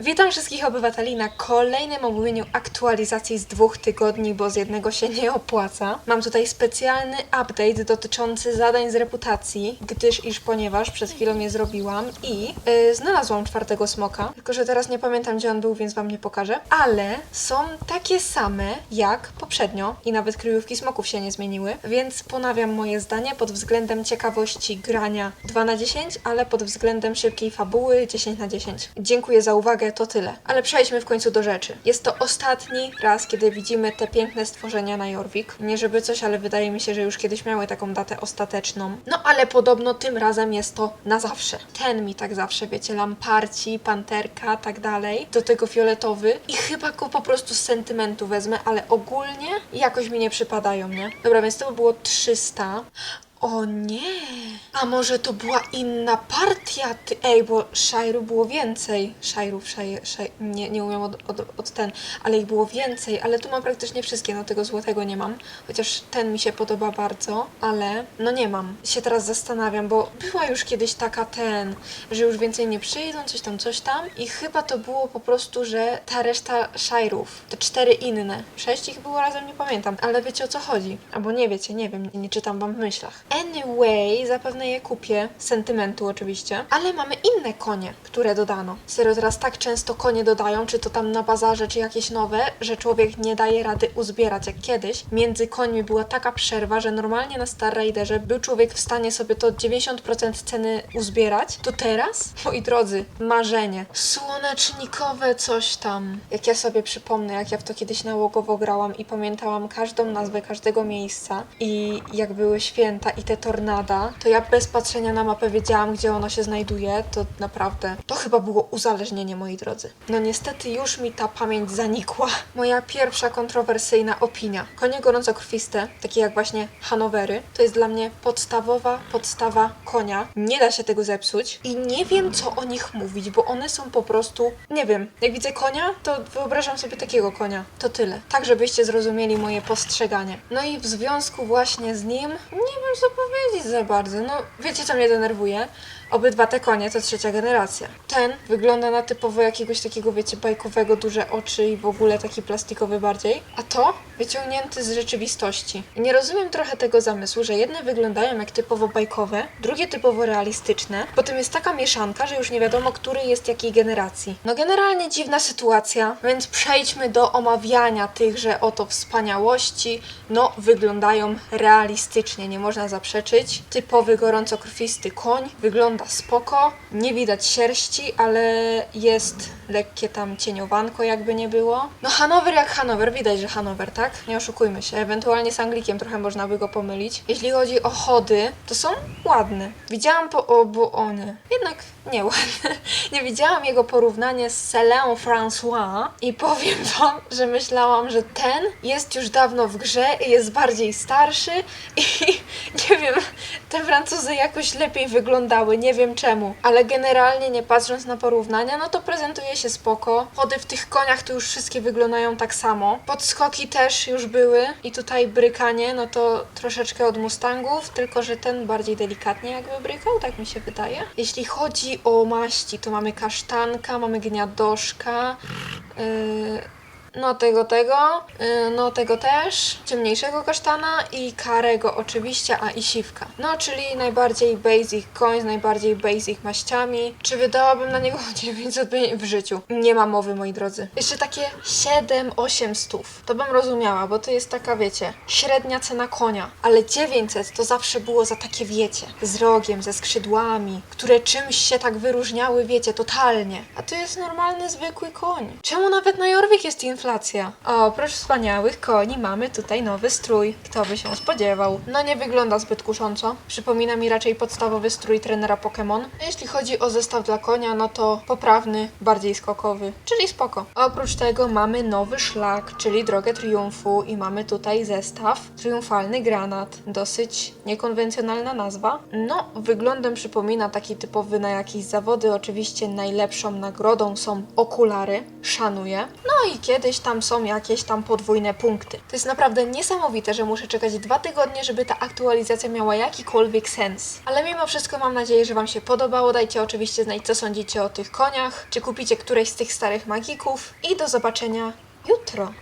Witam wszystkich obywateli na kolejnym omówieniu aktualizacji z dwóch tygodni, bo z jednego się nie opłaca. Mam tutaj specjalny update dotyczący zadań z reputacji, gdyż iż ponieważ przed chwilą je zrobiłam i yy, znalazłam czwartego smoka, tylko że teraz nie pamiętam gdzie on był, więc wam nie pokażę, ale są takie same jak poprzednio i nawet kryjówki smoków się nie zmieniły, więc ponawiam moje zdanie pod względem ciekawości grania 2 na 10, ale pod względem szybkiej fabuły 10 na 10. Dziękuję za uwagę, to tyle. Ale przejdźmy w końcu do rzeczy. Jest to ostatni raz, kiedy widzimy te piękne stworzenia na Jorvik. Nie żeby coś, ale wydaje mi się, że już kiedyś miały taką datę ostateczną. No ale podobno tym razem jest to na zawsze. Ten mi tak zawsze, wiecie, lamparci, panterka, tak dalej. Do tego fioletowy i chyba go po prostu z sentymentu wezmę, ale ogólnie jakoś mi nie przypadają, nie? Dobra, więc to by było 300. O nie! A może to była inna partia? Ty, ej, bo szajru było więcej. Szajrów, szaj, szaj, nie, nie umiem od, od, od ten, ale ich było więcej, ale tu mam praktycznie wszystkie, no tego złotego nie mam. Chociaż ten mi się podoba bardzo, ale no nie mam. Się teraz zastanawiam, bo była już kiedyś taka ten, że już więcej nie przyjdą, coś tam, coś tam i chyba to było po prostu, że ta reszta szajrów, te cztery inne, sześć ich było razem, nie pamiętam, ale wiecie o co chodzi. Albo nie wiecie, nie wiem, nie czytam wam w myślach. Anyway, zapewne je kupię, sentymentu oczywiście, ale mamy inne konie, które dodano. Serio, teraz tak często konie dodają, czy to tam na bazarze, czy jakieś nowe, że człowiek nie daje rady uzbierać jak kiedyś. Między końmi była taka przerwa, że normalnie na Star Raiderze był człowiek w stanie sobie to 90% ceny uzbierać, to teraz, moi drodzy, marzenie. Słonecznikowe coś tam. Jak ja sobie przypomnę, jak ja w to kiedyś nałogowo grałam i pamiętałam każdą nazwę każdego miejsca i jak były święta i te tornada, to ja bez patrzenia na mapę wiedziałam, gdzie ono się znajduje. To naprawdę, to chyba było uzależnienie, moi drodzy. No niestety już mi ta pamięć zanikła. Moja pierwsza kontrowersyjna opinia. Konie gorącokrwiste, takie jak właśnie Hanowery, to jest dla mnie podstawowa podstawa konia. Nie da się tego zepsuć i nie wiem, co o nich mówić, bo one są po prostu, nie wiem, jak widzę konia, to wyobrażam sobie takiego konia. To tyle. Tak, żebyście zrozumieli moje postrzeganie. No i w związku właśnie z nim, nie wiem, co powiedzieć za bardzo. No, wiecie, co mnie denerwuje? Obydwa te konie to trzecia generacja. Ten wygląda na typowo jakiegoś takiego, wiecie, bajkowego, duże oczy i w ogóle taki plastikowy bardziej. A to wyciągnięty z rzeczywistości. Nie rozumiem trochę tego zamysłu, że jedne wyglądają jak typowo bajkowe, drugie typowo realistyczne. Potem jest taka mieszanka, że już nie wiadomo, który jest jakiej generacji. No generalnie dziwna sytuacja, więc przejdźmy do omawiania tychże oto wspaniałości. No, wyglądają realistycznie, nie można zaprzeczyć. Typowy gorącokrwisty koń, wygląda spoko, nie widać sierści, ale jest lekkie tam cieniowanko, jakby nie było. No Hanower jak Hanower, widać, że Hanower, tak? Nie oszukujmy się, ewentualnie z Anglikiem trochę można by go pomylić. Jeśli chodzi o chody, to są ładne. Widziałam po obu one. Jednak nie ładne. Nie widziałam jego porównanie z Célin François i powiem wam, że myślałam, że ten jest już dawno w grze i jest bardziej starszy i nie wiem, te Francuzy jakoś lepiej wyglądały, nie wiem czemu. Ale generalnie nie patrząc na porównania, no to prezentuje się spoko. Chody w tych koniach to już wszystkie wyglądają tak samo. Podskoki też już były i tutaj brykanie, no to troszeczkę od Mustangów, tylko że ten bardziej delikatnie jakby brykał, tak mi się wydaje. Jeśli chodzi o maści, to mamy kasztanka, mamy gniadoszka, yy, no tego, tego, yy, no tego też, ciemniejszego kasztana i karego oczywiście, a i siwka. No, czyli najbardziej basic koń z najbardziej basic maściami. Czy wydałabym na niego 900 w życiu? Nie ma mowy, moi drodzy. Jeszcze takie 7-8 stów. To bym rozumiała, bo to jest taka, wiecie, średnia cena konia. Ale 900 to zawsze było za takie, wiecie, z rogiem, ze skrzydłami, które czymś się tak wyróżniały, wiecie, totalnie. A to jest normalny, zwykły koń. Czemu nawet na Jorvik jest inflacja? O, oprócz wspaniałych koni mamy tutaj nowy strój. Kto by się spodziewał? No nie wygląda zbyt kusząco. Przypomina mi raczej podstawowy strój trenera Pokémon. Jeśli chodzi o zestaw dla konia, no to poprawny, bardziej skokowy, czyli spoko. Oprócz tego mamy nowy szlak, czyli drogę triumfu i mamy tutaj zestaw triumfalny granat. Dosyć niekonwencjonalna nazwa. No, wyglądem przypomina taki typowy na jakieś zawody. Oczywiście najlepszą nagrodą są okulary. Szanuję. No i kiedyś tam są jakieś tam podwójne punkty. To jest naprawdę niesamowite, że muszę czekać dwa tygodnie, żeby ta aktualizacja miała jakikolwiek sens. Ale mimo wszystko mam nadzieję, że Wam się podobało. Dajcie oczywiście znać, co sądzicie o tych koniach, czy kupicie któreś z tych starych magików i do zobaczenia jutro.